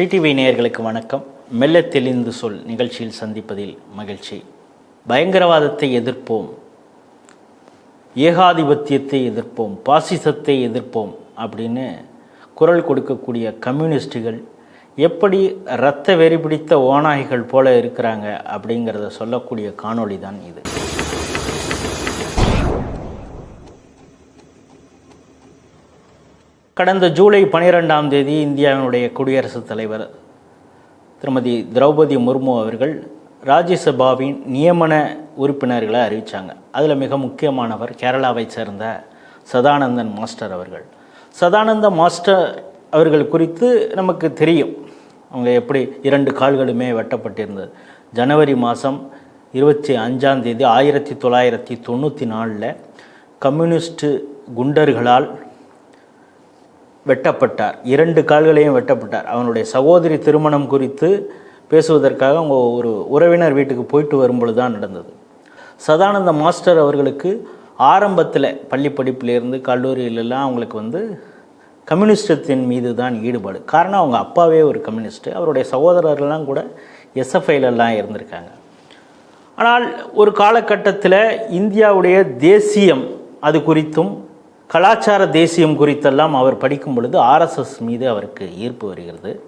ஸ்ரீடிவி நேயர்களுக்கு வணக்கம். மெல்ல தெளிந்து சொல் நிகழ்ச்சியில் சந்திப்பதில் மகிழ்ச்சி. பயங்கரவாதத்தை எதிர்ப்போம். ஏகாதிபத்தியத்தை எதிர்ப்போம். பாசிசத்தை எதிர்ப்போம் அப்படின்னு குரல் கொடுக்கக்கூடிய கம்யூனிஸ்டுகள் எப்படி இரத்த வெறி பிடித்த ஓநாய்கள் போல இருக்கிறாங்க அப்படிங்கிறத சொல்லக்கூடிய காணொளி தான் இது. கடந்த ஜூலை பனிரெண்டாம் தேதி இந்தியாவினுடைய குடியரசுத் தலைவர் திருமதி திரௌபதி முர்மு அவர்கள் ராஜ்யசபாவின் நியமன உறுப்பினர்களை அறிவித்தாங்க அதில் மிக முக்கியமானவர் கேரளாவை சேர்ந்த சதானந்தன் மாஸ்டர் அவர்கள். சதானந்த மாஸ்டர் அவர்கள் குறித்து நமக்கு தெரியும். அவங்க எப்படி இரண்டு கால்களுமே வெட்டப்பட்டிருந்தது. ஜனவரி மாதம் இருபத்தி அஞ்சாம் தேதி ஆயிரத்தி தொள்ளாயிரத்தி தொண்ணூற்றி நாலில் கம்யூனிஸ்ட் குண்டர்களால் வெட்டப்பட்டார். இரண்டு கால்களையும் வெட்டப்பட்டார். அவனுடைய சகோதரி திருமணம் குறித்து பேசுவதற்காக அவங்க ஒரு உறவினர் வீட்டுக்கு போயிட்டு வரும்பொழுது தான் நடந்தது. சதானந்த மாஸ்டர் அவர்களுக்கு ஆரம்பத்தில் பள்ளி படிப்பிலேருந்து கல்லூரியிலெல்லாம் அவங்களுக்கு வந்து கம்யூனிஸ்டத்தின் மீது தான் ஈடுபாடு. காரணம் அவங்க அப்பாவே ஒரு கம்யூனிஸ்ட்டு அவருடைய சகோதரர்கள்லாம் கூட எஸ்எஃப்ஐலெல்லாம் இருந்திருக்காங்க. ஆனால் ஒரு காலகட்டத்தில் இந்தியாவுடைய தேசியம் அது குறித்தும் கலாச்சார தேசியம் குறித்தெல்லாம் அவர் படிக்கும் பொழுது ஆர்எஸ்எஸ் மீது அவருக்கு ஈர்ப்பு வருகிறது.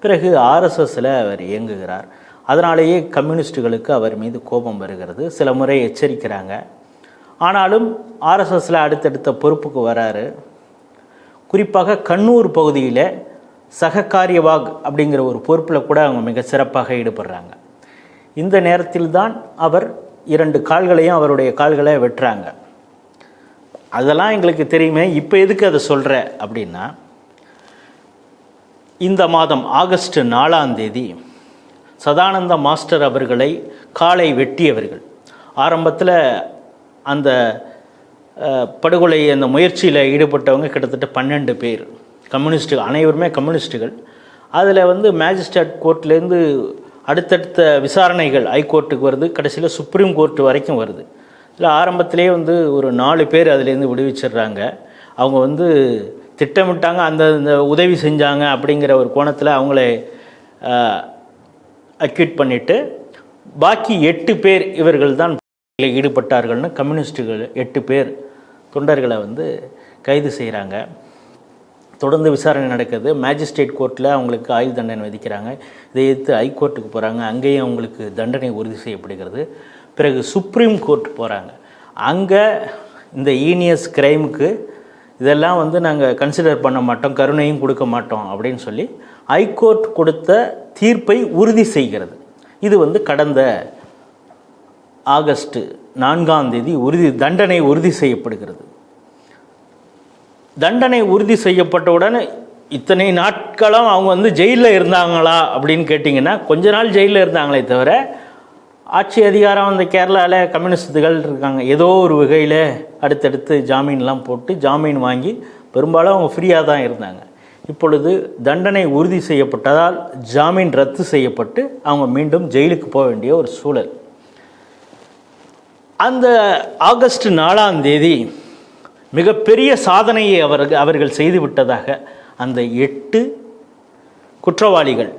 பிறகு ஆர்எஸ்எஸில் அவர் இயங்குகிறார். அதனாலேயே கம்யூனிஸ்டுகளுக்கு அவர் மீது கோபம் வருகிறது. சில முறை எச்சரிக்கிறாங்க. ஆனாலும் ஆர்எஸ்எஸில் அடுத்தடுத்த பொறுப்புக்கு வராரு. குறிப்பாக கண்ணூர் பகுதியில் சககாரியவாக் அப்படிங்கிற ஒரு பொறுப்பில் கூட அவங்க மிக சிறப்பாக ஈடுபடுறாங்க. இந்த நேரத்தில் தான் அவர் இரண்டு கால்களையும் அவருடைய கால்களை வெட்டுறாங்க. அதெல்லாம் எங்களுக்கு தெரியுமே இப்போ எதுக்கு அதை சொல்கிற அப்படின்னா இந்த மாதம் ஆகஸ்ட் நாலாம் தேதி சதானந்த மாஸ்டர் அவர்களை காலை வெட்டியவர்கள். ஆரம்பத்தில் அந்த படுகொலை அந்த முயற்சியில் ஈடுபட்டவங்க கிட்டத்தட்ட பன்னெண்டு பேர். கம்யூனிஸ்ட்டுகள் அனைவருமே கம்யூனிஸ்ட்டுகள் அதில் வந்து மேஜிஸ்ட்ரேட் கோர்ட்லேருந்து அடுத்தடுத்த விசாரணைகள் ஹைகோர்ட்டுக்கு வருது. கடைசியில் சுப்ரீம் கோர்ட் வரைக்கும் வருது. இல்லை ஆரம்பத்திலே வந்து ஒரு நாலு பேர் அதுலேருந்து விடுவிச்சிடுறாங்க. அவங்க வந்து திட்டமிட்டாங்க அந்த இந்த உதவி செஞ்சாங்க அப்படிங்கிற ஒரு கோணத்தில் அவங்கள அக்யூட் பண்ணிவிட்டு பாக்கி எட்டு பேர் இவர்கள் தான் ஈடுபட்டார்கள்னு கம்யூனிஸ்ட்டுகள் எட்டு பேர் தொண்டர்களை வந்து கைது செய்கிறாங்க தொடர்ந்து விசாரணை நடக்குது. மேஜிஸ்ட்ரேட் கோர்ட்டில் அவங்களுக்கு ஆயுள் தண்டனை விதிக்கிறாங்க. இதை எதிர்த்து ஹைகோர்ட்டுக்கு போகிறாங்க அங்கேயும் அவங்களுக்கு தண்டனை உறுதி செய்யப்படுகிறது. பிறகு சுப்ரீம் கோர்ட் போகிறாங்க அங்கே இந்த ஈனியஸ் கிரைமுக்கு இதெல்லாம் வந்து நாங்கள் கன்சிடர் பண்ண மாட்டோம் கருணையும் கொடுக்க மாட்டோம் அப்படின்னு சொல்லி ஹைகோர்ட் கொடுத்த தீர்ப்பை உறுதி செய்கிறது. இது வந்து கடந்த ஆகஸ்ட் நான்காம் தேதி உறுதி தண்டனை உறுதி செய்யப்படுகிறது. தண்டனை உறுதி செய்யப்பட்டவுடன் இத்தனை நாட்களும் அவங்க வந்து ஜெயிலில் இருந்தாங்களா அப்படின்னு கேட்டிங்கன்னா கொஞ்ச நாள் ஜெயிலில் இருந்தாங்களே தவிர ஆட்சி அதிகாரம் அந்த கேரளாவில் கம்யூனிஸ்டுகள் இருக்காங்க. ஏதோ ஒரு வகையில் அடுத்தடுத்து ஜாமீன்லாம் போட்டு ஜாமீன் வாங்கி பெரும்பாலும் அவங்க ஃப்ரீயாக தான் இருந்தாங்க. இப்பொழுது தண்டனை உறுதி செய்யப்பட்டதால் ஜாமீன் ரத்து செய்யப்பட்டு அவங்க மீண்டும் ஜெயிலுக்கு போக வேண்டிய ஒரு சூழல். அந்த ஆகஸ்ட் நாலாம் தேதி மிகப்பெரிய சாதனையை அவர்கள் அவர்கள் செய்து விட்டதாக அந்த எட்டு குற்றவாளிகள்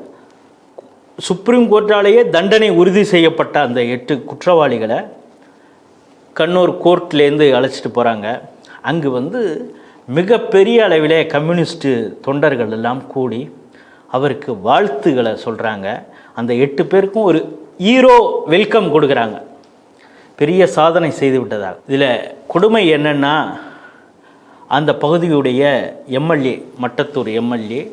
சுப்ரீம் கோர்ட்டாலேயே தண்டனை உறுதி செய்யப்பட்ட அந்த எட்டு குற்றவாளிகளை கண்ணூர் கோர்ட்லேருந்து அழைச்சிட்டு போகிறாங்க அங்கு வந்து மிகப்பெரிய அளவிலே கம்யூனிஸ்ட்டு தொண்டர்கள் எல்லாம் கூடி அவருக்கு வாழ்த்துக்களை சொல்கிறாங்க அந்த எட்டு பேருக்கும் ஒரு ஹீரோ வெல்கம் கொடுக்குறாங்க. பெரிய சாதனை செய்து விட்டதாக. இதில் கொடுமை என்னென்னா அந்த பகுதியுடைய எம்எல்ஏ மட்டத்தூர் எம்எல்ஏ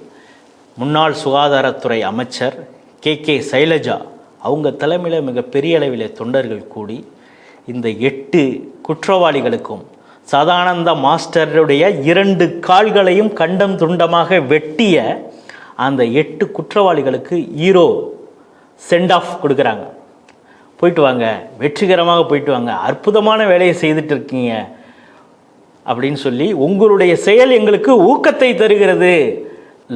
முன்னாள் சுகாதாரத்துறை அமைச்சர் கே. கே. சைலஜா அவங்க தலைமையில் மிகப்பெரிய அளவில் தொண்டர்கள் கூடி இந்த எட்டு குற்றவாளிகளுக்கும் சதானந்த மாஸ்டருடைய இரண்டு கால்களையும் கண்டம் துண்டமாக வெட்டிய அந்த எட்டு குற்றவாளிகளுக்கு ஹீரோ சென்ட் ஆஃப் கொடுக்குறாங்க. போயிட்டு வாங்க வெற்றிகரமாக போயிட்டு வாங்க அற்புதமான வேலையை செய்துட்டு இருக்கீங்க அப்படின்னு சொல்லி உங்களுடைய செயல் எங்களுக்கு ஊக்கத்தை தருகிறது.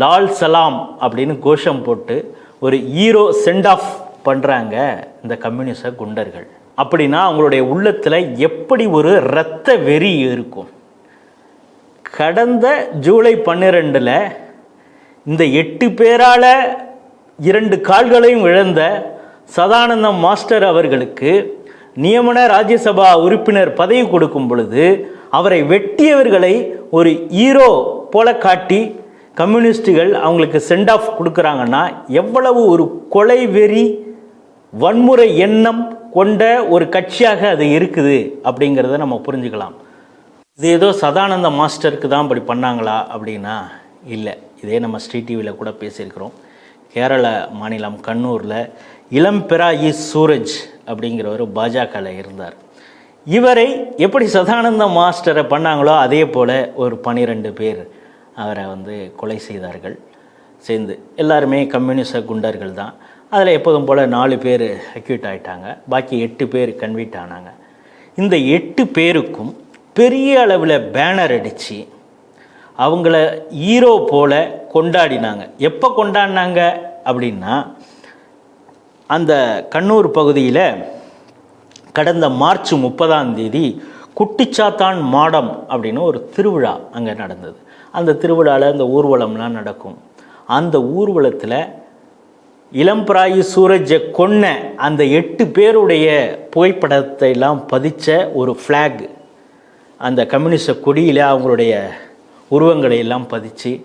லால் சலாம் அப்படின்னு கோஷம் போட்டு ஒரு ஹீரோ சென்ட் ஆஃப் பண்ணுறாங்க இந்த கம்யூனிச குண்டர்கள். அப்படின்னா அவங்களுடைய உள்ளத்தில் எப்படி ஒரு இரத்த வெறி இருக்கும்? கடந்த ஜூலை பன்னிரெண்டில் இந்த எட்டு பேரால் இரண்டு கால்களையும் இழந்த சதானந்தம் மாஸ்டர் அவர்களுக்கு நியமன ராஜ்யசபா உறுப்பினர் பதவி கொடுக்கும் பொழுது அவரை வெட்டியவர்களை ஒரு ஹீரோ போல காட்டி கம்யூனிஸ்டுகள் அவங்களுக்கு சென்ட் ஆஃப் கொடுக்குறாங்கன்னா எவ்வளவு ஒரு கொலை வெறி வன்முறை எண்ணம் கொண்ட ஒரு கட்சியாக அது இருக்குது அப்படிங்கிறத நம்ம புரிஞ்சுக்கலாம். இது ஏதோ சதானந்த மாஸ்டருக்கு தான் இப்படி பண்ணாங்களா அப்படின்னா இல்லை. இதே நம்ம ஸ்ரீ டிவியில் கூட பேசியிருக்கிறோம். கேரள மாநிலம் கண்ணூரில் இளம்பிராயி சூரஜ் அப்படிங்கிறவர் பாஜகவில் இருந்தார். இவரை எப்படி சதானந்த மாஸ்டரை பண்ணாங்களோ அதே போல் ஒரு பனிரெண்டு பேர். அவரை வந்து கொலை செய்தார்கள். சேர்ந்து எல்லாருமே கம்யூனிச குண்டர்கள் தான். அதில் எப்போதும் போல் நாலு பேர் அக்யூட் ஆகிட்டாங்க பாக்கி எட்டு பேர் கன்வீட் ஆனாங்க. இந்த எட்டு பேருக்கும் பெரிய அளவில் பேனர் அடித்து அவங்கள ஹீரோ போல கொண்டாடினாங்க. எப்போ கொண்டாடினாங்க அப்படின்னா அந்த கண்ணூர் பகுதியில் கடந்த மார்ச் முப்பதாம் தேதி குட்டிச்சாத்தான் மாடம் அப்படின்னு ஒரு திருவிழா அங்கே நடந்தது. அந்த திருவிழாவில் அந்த ஊர்வலம்லாம் நடக்கும். அந்த ஊர்வலத்தில் இளம்பிராயி சூரஜை கொன்ன அந்த எட்டு பேருடைய புகைப்படத்தை எல்லாம் பதித்த ஒரு ஃப்ளாக் அந்த கம்யூனிஸ்ட கொடியில் அவங்களுடைய உருவங்களை எல்லாம் பதித்து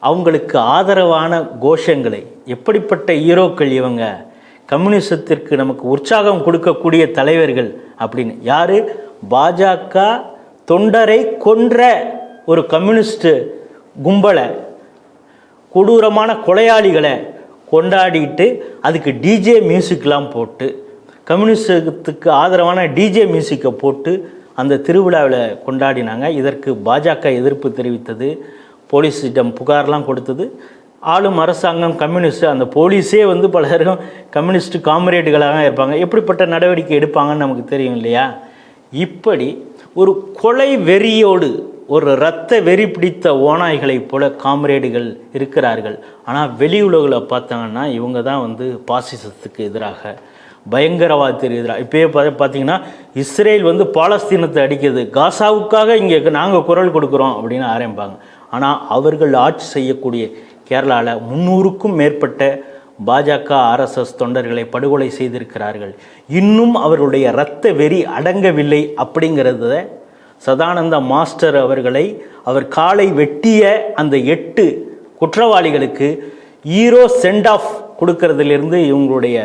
அவங்களுக்கு ஆதரவான கோஷங்களை எப்படிப்பட்ட ஹீரோக்கள் இவங்க கம்யூனிசத்திற்கு நமக்கு உற்சாகம் கொடுக்கக்கூடிய தலைவர்கள் அப்படின்னு. யார்? பாஜக தொண்டரை கொன்ற ஒரு கம்யூனிஸ்ட் கும்பலை கொடூரமான கொலையாளிகளை கொண்டாடிட்டு அதுக்கு டிஜே மியூசிக்லாம் போட்டு கம்யூனிஸ்டத்துக்கு ஆதரவான டிஜே மியூசிக்கை போட்டு அந்த திருவிழாவில் கொண்டாடினாங்க. இதற்கு பாஜக எதிர்ப்பு தெரிவித்தது. போலீஸிடம் புகார்லாம் கொடுத்தது. ஆளும் அரசாங்கம் கம்யூனிஸ்ட் அந்த போலீஸே வந்து பலரும் கம்யூனிஸ்ட் காம்ரேடுகளாக இருப்பாங்க. எப்படிப்பட்ட நடவடிக்கை எடுப்பாங்கன்னு நமக்கு தெரியும் இல்லையா? இப்படி ஒரு கொலை வெறியோடு ஒரு இரத்த வெறி பிடித்த ஓநாய்களைப் போல காம்ரேடுகள் இருக்கிறார்கள். ஆனால் வெளி உலகில் பார்த்தாங்கன்னா இவங்க தான் வந்து பாசிசத்துக்கு எதிராக பயங்கரவாதத்திற்கு எதிராக. இப்போயே பார்த்தீங்கன்னா இஸ்ரேல் வந்து பாலஸ்தீனத்தை அடிக்கிறது காசாவுக்காக இங்கே நாங்கள் குரல் கொடுக்குறோம் அப்படின்னு ஆரம்பிப்பாங்க. ஆனால் அவர்கள் ஆட்சி செய்யக்கூடிய கேரளாவில் முந்நூறுக்கும் மேற்பட்ட பாஜக ஆர்எஸ்எஸ் தொண்டர்களை படுகொலை செய்திருக்கிறார்கள். இன்னும் அவர்களுடைய இரத்த வெறி அடங்கவில்லை அப்படிங்கிறத சதானந்த மாஸ்டர் அவர்களை அவர் காலை வெட்டிய அந்த எட்டு குற்றவாளிகளுக்கு ஹீரோ சென்ட் ஆஃப் கொடுக்கறதுலேருந்து இவங்களுடைய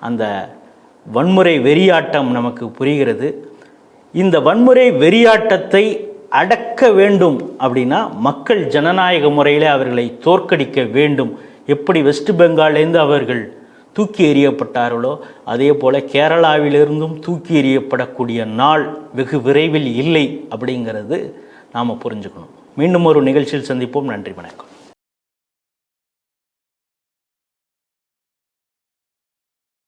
அந்த வன்முறை வெறியாட்டம் நமக்கு புரிகிறது. இந்த வன்முறை வெறியாட்டத்தை அடக்க வேண்டும் அப்படின்னா மக்கள் ஜனநாயக முறையில் அவர்களை தோற்கடிக்க வேண்டும். எப்படி வெஸ்ட் பெங்கால்லேருந்து அவர்கள் தூக்கி எறியப்பட்டார்களோ அதே போல் கேரளாவிலிருந்தும் தூக்கி எறியப்படக்கூடிய நாள் வெகு விரைவில் இல்லை அப்படிங்கிறது நாம் புரிஞ்சுக்கணும். மீண்டும் ஒரு நிகழ்ச்சியில் சந்திப்போம். நன்றி வணக்கம்.